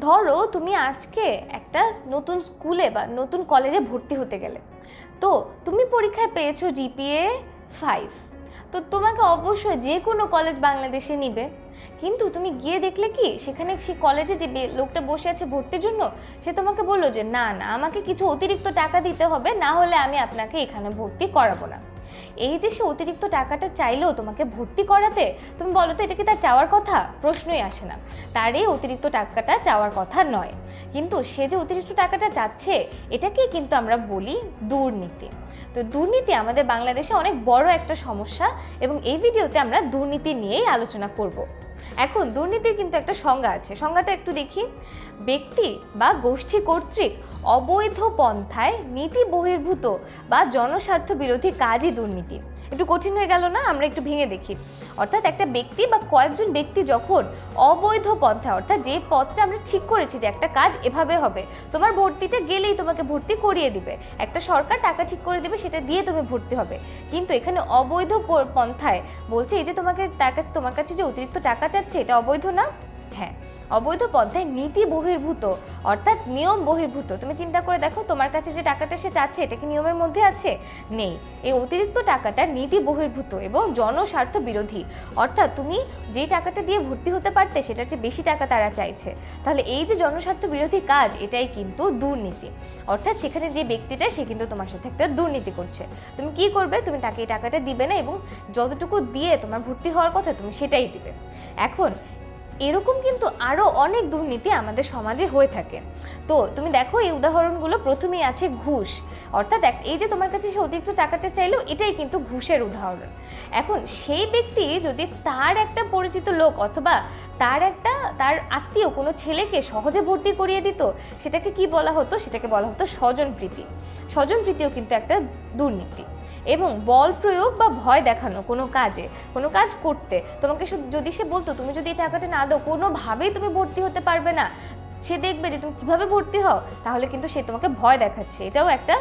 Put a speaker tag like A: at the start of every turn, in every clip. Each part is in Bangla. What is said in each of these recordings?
A: ধরো তুমি আজকে একটা নতুন স্কুলে বা নতুন কলেজে ভর্তি হতে গেলে। তো তুমি পরীক্ষায় পেয়েছ জিপিএ ফাইভ। তো তোমাকে অবশ্যই যে কোনো কলেজ বাংলাদেশে নিবে। কিন্তু তুমি গিয়ে দেখলে কি, সেখানে সেই কলেজে যে লোকটা বসে আছে ভর্তির জন্য, সে তোমাকে বলল যে, না না, আমাকে কিছু অতিরিক্ত টাকা দিতে হবে, না হলে আমি আপনাকে এখানে ভর্তি করাবো না। এই যে সে অতিরিক্ত টাকাটা চাইলেও তোমাকে ভর্তি করাতে, তুমি বলো তো এটা কি তার চাওয়ার কথা? প্রশ্নই আসে না। তার এই অতিরিক্ত টাকাটা চাওয়ার কথা নয়। কিন্তু সে যে অতিরিক্ত টাকাটা চাচ্ছে এটাকেই কিন্তু আমরা বলি দুর্নীতি। তো দুর্নীতি আমাদের বাংলাদেশে অনেক বড় একটা সমস্যা এবং এই ভিডিওতে আমরা দুর্নীতি নিয়েই আলোচনা করব। এখন দুর্নীতির কিন্তু একটা সংজ্ঞা আছে। সংজ্ঞাটা একটু দেখি। ব্যক্তি বা গোষ্ঠী কর্তৃক অবৈধ পন্থায় নীতি বহির্ভূত বা জনস্বার্থ বিরোধী কাজই দুর্নীতি। একটু কঠিন হয়ে গেল না? আমরা একটু ভেঙে দেখি। অর্থাৎ একটা ব্যক্তি বা কয়েকজন ব্যক্তি যখন অবৈধ পন্থায় অর্থাৎ যে পথটা আমরা ঠিক করেছি যে একটা কাজ এভাবে হবে, তোমার ভর্তিটা গেলেই তোমাকে ভর্তি করিয়ে দিবে। একটা সরকার টাকা ঠিক করে দিবে, সেটা দিয়ে তুমি ভর্তি হবে। কিন্তু এখানে অবৈধ পন্থায় বলছে এই যে তোমাকে তার কাছে, তোমার কাছে যে অতিরিক্ত টাকা চাচ্ছে, এটা অবৈধ না? হ্যাঁ অবৈধ পন্থায় নীতি বহির্ভূত, অর্থাৎ নিয়ম বহির্ভূত। তুমি চিন্তা করে দেখো, তোমার কাছে যে টাকাটা সে চাচ্ছে, এটা কি নিয়মের মধ্যে আছে? নেই। এই অতিরিক্ত টাকাটা নীতি বহির্ভূত এবং জনস্বার্থ বিরোধী। অর্থাৎ তুমি যে টাকাটা দিয়ে ভর্তি হতে পারতে, সেটার চেয়ে বেশি টাকা তারা চাইছে। তাহলে এই যে জনস্বার্থ বিরোধী কাজ, এটাই কিন্তু দুর্নীতি। অর্থাৎ সেখানে যে ব্যক্তিটা, সে কিন্তু তোমার সাথে একটা দুর্নীতি করছে। তুমি কি করবে? তুমি তাকে এই টাকাটা দিবে না এবং যতটুকু দিয়ে তোমার ভর্তি হওয়ার কথা, তুমি সেটাই দিবে। এখন এরকম কিন্তু আরও অনেক দুর্নীতি আমাদের সমাজে হয়ে থাকে। তো তুমি দেখো এই উদাহরণগুলো প্রথমেই আছে ঘুষ। অর্থাৎ এই যে তোমার কাছে সে অতিরিক্ত টাকাটা চাইলো, এটাই কিন্তু ঘুষের উদাহরণ। এখন সেই ব্যক্তি যদি তার একটা পরিচিত লোক অথবা তার একটা, তার আত্মীয় কোনো ছেলেকে সহজে ভর্তি করিয়ে দিত, সেটাকে কি বলা হতো? সেটাকে বলা হতো স্বজনপ্রীতি স্বজনপ্রীতিও কিন্তু একটা দুর্নীতি। এবং বল প্রয়োগ বা ভয় দেখানো কোনো কাজে, কোনো কাজ করতে, তোমাকে যদি সে বলতো, তুমি যদি এই টাকাটা না দাও, কোনোভাবেই তুমি ভর্তি হতে পারবে না। সে দেখবে যে, তুমি কীভাবে ভর্তি হও? তাহলে কিন্তু সে তোমাকে ভয় দেখাচ্ছে। এটাও একটা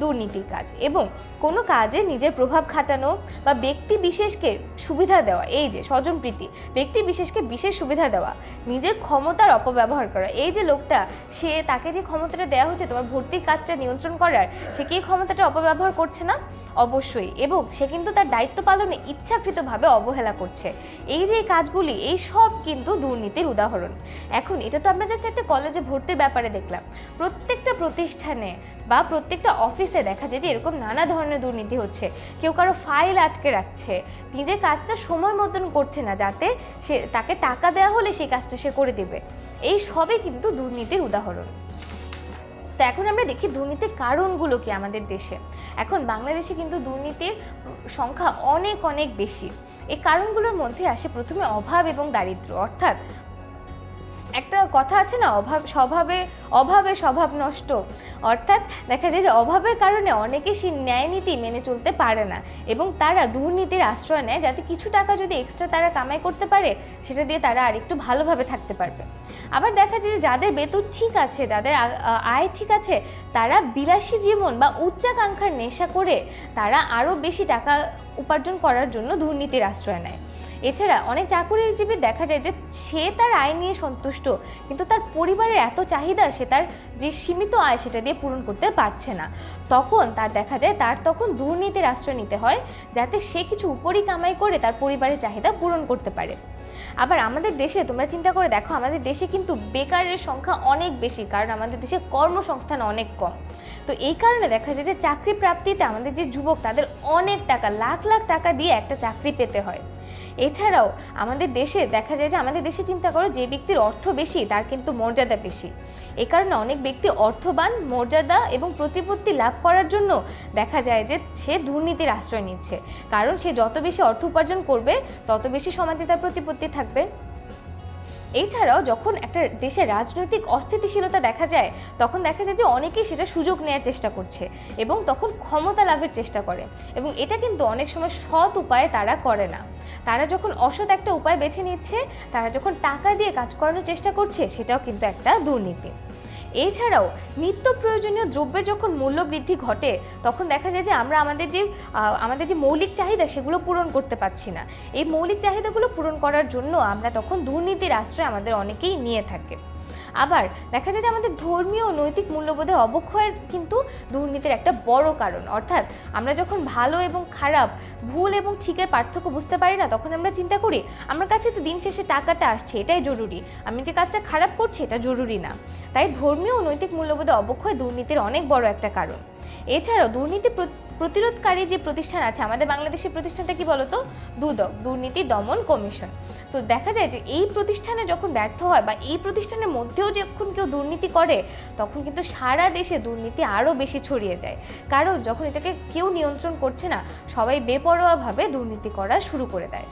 A: দুর্নীতির কাজ এবং কোনো কাজে নিজের প্রভাব খাটানো বা ব্যক্তি বিশেষকে সুবিধা দেওয়া, এই যে স্বজনপ্রীতি ব্যক্তি বিশেষকে বিশেষ সুবিধা দেওয়া, নিজের ক্ষমতার অপব্যবহার করা, এই যে লোকটা, সে তাকে যে ক্ষমতাটা দেওয়া হচ্ছে, তোমার ভর্তির কাজটা নিয়ন্ত্রণ করার, সে কি ক্ষমতাটা অপব্যবহার করছে না? অবশ্যই, এবং সে কিন্তু তার দায়িত্ব পালনে ইচ্ছাকৃতভাবে অবহেলা করছে। এই যে কাজগুলি, এই সব কিন্তু দুর্নীতির উদাহরণ। এখন এটা তো আমরা জাস্ট একটা কলেজে ভর্তির ব্যাপারে দেখলাম। প্রত্যেকটা প্রতিষ্ঠানে বা প্রত্যেকটা অফিসে দেখা যায় যে এরকম নানা ধরনের দুর্নীতি হচ্ছে। কেউ কারও ফাইল আটকে রাখছে। নিজের কাজটা সময় মতন করছে না যাতে সে তাকে টাকা দেওয়া হলে সেই কাজটা সে করে দেবে। এই সবই কিন্তু দুর্নীতির উদাহরণ। তো এখন আমরা দেখি দুর্নীতির কারণগুলো কি আমাদের দেশে। এখন বাংলাদেশে কিন্তু দুর্নীতির সংখ্যা অনেক অনেক বেশি। এই কারণগুলোর মধ্যে আসে প্রথমে অভাব এবং দারিদ্র্য। অর্থাৎ একটা কথা আছে না, অভাব, স্বভাবে, অভাবে স্বভাব নষ্ট। অর্থাৎ দেখা যায় যে অভাবের কারণে অনেকে সেই ন্যায় নীতি মেনে চলতে পারে না এবং তারা দুর্নীতির আশ্রয় নেয়, যাতে কিছু টাকা যদি এক্সট্রা তারা কামাই করতে পারে, সেটা দিয়ে তারা আর একটু ভালোভাবে থাকতে পারবে। আবার দেখা যায় যে যাদের বেতন ঠিক আছে, যাদের আয় ঠিক আছে, তারা বিলাসী জীবন বা উচ্চাকাঙ্ক্ষার নেশা করে তারা আরও বেশি টাকা উপার্জন করার জন্য দুর্নীতির আশ্রয় নেয়। এছাড়া অনেক চাকুরিজীবী দেখা যায় যে সে তার আয় নিয়ে সন্তুষ্ট, কিন্তু তার পরিবারের এত চাহিদা সে তার যে সীমিত আয় সেটা দিয়ে পূরণ করতে পারছে না। তখন তার দেখা যায় তার তখন দুর্নীতির আশ্রয় নিতে হয় যাতে সে কিছু উপরই কামাই করে তার পরিবারের চাহিদা পূরণ করতে পারে। আবার আমাদের দেশে, তোমরা চিন্তা করে দেখো, আমাদের দেশে কিন্তু বেকারের সংখ্যা অনেক বেশি, কারণ আমাদের দেশে কর্মসংস্থান অনেক কম। তো এই কারণে দেখা যায় যে চাকরি প্রাপ্তিতে আমাদের যে যুবক, তাদের অনেক টাকা, লাখ লাখ টাকা দিয়ে একটা চাকরি পেতে হয়। এছাড়াও আমাদের দেশে দেখা যায় যে, আমাদের দেশে চিন্তা করো যে ব্যক্তির অর্থ বেশি, তার কিন্তু মর্যাদা বেশি। এ কারণে অনেক ব্যক্তি অর্থবান, মর্যাদা এবং প্রতিপত্তি লাভ করার জন্য দেখা যায় যে সে দুর্নীতির আশ্রয় নিচ্ছে। কারণ সে যত বেশি অর্থ উপার্জন করবে, তত বেশি সমাজে তার প্রতিপত্তি থাকবে। এছাড়াও যখন একটা দেশে রাজনৈতিক অস্থিতিশীলতা দেখা যায়, তখন দেখা যায় যে অনেকেই সেটা সুযোগ নেওয়ার চেষ্টা করছে এবং তখন ক্ষমতা লাভের চেষ্টা করে এবং এটা কিন্তু অনেক সময় সৎ উপায়ে তারা করে না। তারা যখন অসৎ একটা উপায় বেছে নিচ্ছে, তারা যখন টাকা দিয়ে কাজ করানোর চেষ্টা করছে, সেটাও কিন্তু একটা দুর্নীতি। এছাড়াও নিত্য প্রয়োজনীয় দ্রব্যের যখন মূল্য বৃদ্ধি ঘটে, তখন দেখা যায় যে আমরা আমাদের যে আমাদের যে মৌলিক চাহিদা সেগুলো পূরণ করতে পারছি না। এই মৌলিক চাহিদাগুলো পূরণ করার জন্য আমরা তখন দুর্নীতির আশ্রয় আমাদের অনেকেই নিয়ে থাকে। আবার দেখা যায় যে আমাদের ধর্মীয় নৈতিক মূল্যবোধের অবক্ষয়ের কিন্তু দুর্নীতির একটা বড় কারণ। অর্থাৎ আমরা যখন ভালো এবং খারাপ, ভুল এবং ঠিকের পার্থক্য বুঝতে পারি না, তখন আমরা চিন্তা করি, আমার কাছে তো দিন শেষে টাকাটা আসছে, এটাই জরুরি। আমি যে কাজটা খারাপ করছি, এটা জরুরি না। তাই ধর্মীয় নৈতিক মূল্যবোধের অবক্ষয় দুর্নীতির অনেক বড় একটা কারণ। এছাড়াও দুর্নীতি প্রতিরোধকারী যে প্রতিষ্ঠান আছে, আমাদের বাংলাদেশের প্রতিষ্ঠানটা কি বলতো? দুদক, দুর্নীতি, দমন কমিশন। তো দেখা যায় যে এই প্রতিষ্ঠানে যখন ব্যর্থ হয় বা এই প্রতিষ্ঠানের মধ্যেও যখন কেউ দুর্নীতি করে, তখন কিন্তু সারা দেশে দুর্নীতি আরও বেশি ছড়িয়ে যায়। কারণ যখন এটাকে কেউ নিয়ন্ত্রণ করছে না, সবাই বেপরোয়াভাবে দুর্নীতি করা শুরু করে দেয়।